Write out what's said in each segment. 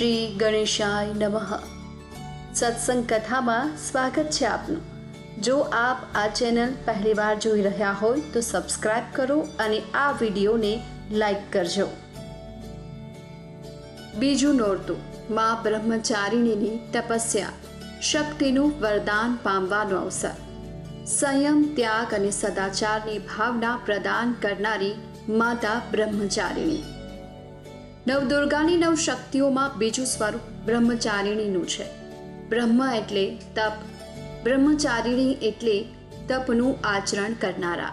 શ્રી ગણેશાય નમઃ સત્સંગ કથામાં સ્વાગત છે આપનું જો આપ આ ચેનલ પહેલીવાર જોઈ રહ્યા હોય તો સબસ્ક્રાઇબ કરો અને આ વિડીયોને લાઈક કરજો। બીજું નોરતું, મા બ્રહ્મચારિણીની તપસ્યા, શક્તિનું વરદાન પામવાનો અવસર। સંયમ, ત્યાગ અને સદાચારની ભાવના પ્રદાન કરનારી માતા બ્રહ્મચારિણી। નવદુર્ગાની નવ શક્તિઓમાં બીજું સ્વરૂપ બ્રહ્મચારિણીનું છે. બ્રહ્મ એટલે તપ. બ્રહ્મચારિણી એટલે તપનું આચરણ કરનારા.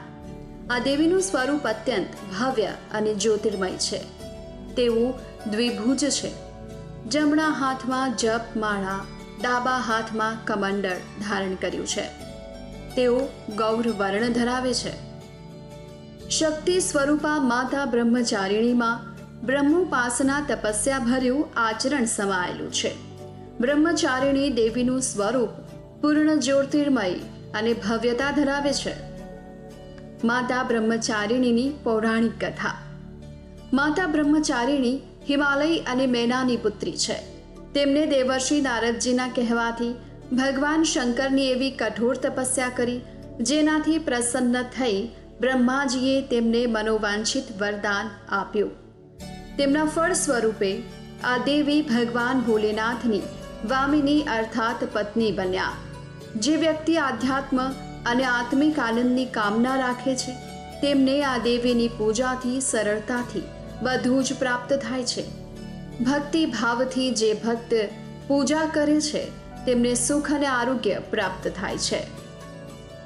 આ દેવીનું સ્વરૂપ અત્યંત ભવ્ય અને જ્યોતિર્મય છે. તેવું દ્વિભુજ છે. જમણા હાથમાં જપ માળા, ડાબા હાથમાં કમંડળ ધારણ કર્યું છે. તેઓ ગૌર વર્ણ ધરાવે છે. શક્તિ સ્વરૂપા માતા બ્રહ્મચારિણીમાં બ્રહ્મોપાસના તપસ્યા ભર્યું આચરણ સમાયેલું છે. બ્રહ્મચારિણી દેવીનું સ્વરૂપ પૂર્ણ જ્યોતિર્મય અને ભવ્યતા ધરાવે છે. માતા બ્રહ્મચારિણીની પૌરાણિક કથા. માતા બ્રહ્મચારિણી હિમાલય અને મેનાની પુત્રી છે. તેમને દેવર્ષિ નારદજીના કહેવાથી ભગવાન શંકરની એવી કઠોર તપસ્યા કરી, જેનાથી પ્રસન્ન થઈ બ્રહ્માજીએ તેમને મનોવાંછિત વરદાન આપ્યું. તેમના ફળ સ્વરૂપે આ દેવી ભગવાન ભોલેનાથની વામિની અર્થાત પત્ની બન્યા. જે વ્યક્તિ આધ્યાત્મ અને આત્મિક આનંદની કામના રાખે છે, તેમને આ દેવીની પૂજાથી, સરળતાથી બધું જ પ્રાપ્ત થાય છે. ભક્તિ ભાવથી જે ભક્ત પૂજા કરે છે, તેમને સુખ અને આરોગ્ય પ્રાપ્ત થાય છે.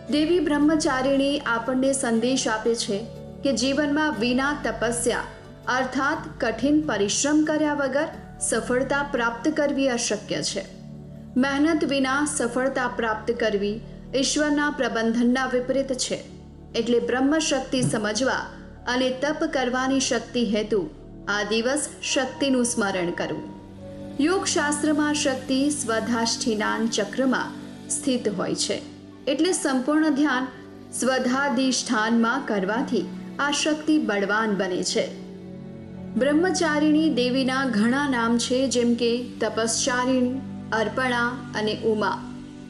દેવી બ્રહ્મચારિણી આપણને સંદેશ આપે છે કે જીવનમાં વિના તપસ્યા અર્થાત કઠિન પરિશ્રમ કર્યા વગર સફળતા પ્રાપ્ત કરવી અશક્ય છે. મહેનત વિના સફળતા પ્રાપ્ત કરવી ઈશ્વરના પ્રબંધનના વિપરીત છે. એટલે બ્રહ્મ શક્તિ સમજવા અને તપ કરવાની શક્તિ હેતુ આ દિવસ શક્તિનું સ્મરણ કરવું. યોગશાસ્ત્રમાં શક્તિ સ્વધાષ્ઠિનાન ચક્રમાં સ્થિત હોય છે. એટલે સંપૂર્ણ ધ્યાન સ્વધાધિષ્ઠાનમાં કરવાથી આ શક્તિ બળવાન બને છે. બ્રહ્મચારિણી દેવીના ઘણા નામ છે, જેમ કે તપસ્ચારિણી અર્પણા અને ઉમા.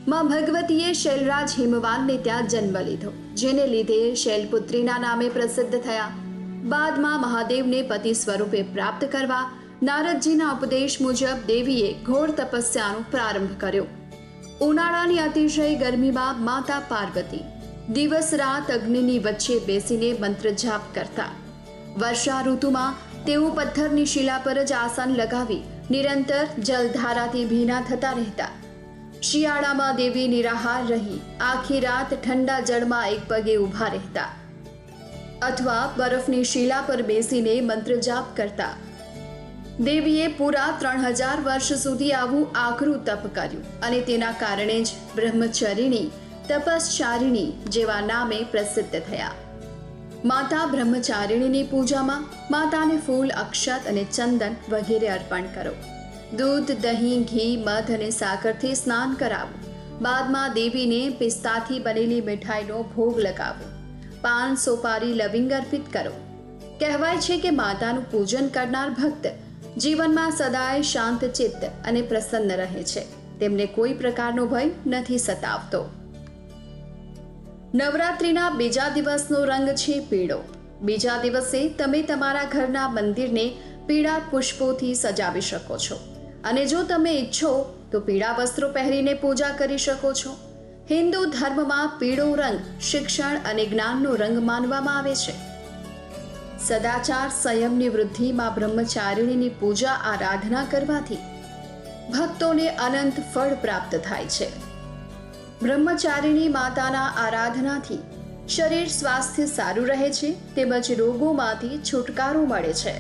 માં ભગવતીએ શૈલરાજ હિમવાનને ત્યાં જન્મ લીધો, જેને લીધે શૈલપુત્રીના નામે પ્રસિદ્ધ થયા. બાદમાં મહાદેવને પતિ સ્વરૂપે પ્રાપ્ત કરવા, નારદજીના ઉપદેશ મુજબ દેવીએ ઘોર તપસ્યાનો પ્રારંભ કર્યો. ઉનાળાની અતિશય ગરમીમાં માતા પાર્વતી દિવસ રાત અગ્નિની વચ્ચે બેસીને મંત્ર જાપ કરતા. વર્ષા ઋતુમાં તેઓ પથ્થરની શિલા પર જ આસન લગાવી નિરંતર જલધારાથી ભીના થતા રહેતા. શિયાળામાં દેવી નિરાહાર રહી. આખી રાત ઠંડા જળમાં એક પગે ઊભા રહેતા. અથવા બરફની શિલા પર બેસીને મંત્ર જાપ કરતા. દેવીએ પૂરા ત્રણ હજાર વર્ષ સુધી આવું આકરું તપ કર્યું અને તેના કારણે જ બ્રહ્મચરિણી, તપશ્ચારિણી જેવા નામે પ્રસિદ્ધ થયા. માતા બ્રહ્મચારિણીની પૂજામાં માતાને ફૂલ, અક્ષત અને ચંદન વગેરે અર્પણ કરો. દૂધ, દહીં, ઘી, મધ અને સાકરથી સ્નાન કરાવો. બાદમાં દેવીને પિસ્તાથી બનેલી મીઠાઈનો ભોગ લગાવો. પાન, સોપારી, લવિંગ અર્પિત કરો. કહેવાય છે કે માતાનું પૂજન કરનાર ભક્ત જીવનમાં સદાય શાંત, ચિત્ત અને પ્રસન્ન રહે છે. તેમને કોઈ પ્રકારનો ભય નથી સતાવતો. નવરાત્રિના બીજા દિવસનો રંગ છે પીળો. બીજા દિવસે તમે તમારા ઘરના મંદિરને પીળા પુષ્પોથી સજાવી શકો છો. અને જો તમે ઈચ્છો, તો પીળા વસ્ત્રો પહેરીને પૂજા કરી શકો છો. હિન્દુ ધર્મમાં પીળો રંગ શિક્ષણ અને જ્ઞાનનો રંગ માનવામાં આવે છે. સદાચાર સંયમની વૃદ્ધિમાં બ્રહ્મચારિણીની પૂજા આરાધના કરવાથી ભક્તોને અનંત ફળ પ્રાપ્ત થાય છે. બ્રહ્મચારિણી માતાના આરાધનાથી શરીર સ્વાસ્થ્ય સારું રહે છે તેમજ રોગોમાંથી છુટકારો મળે છે.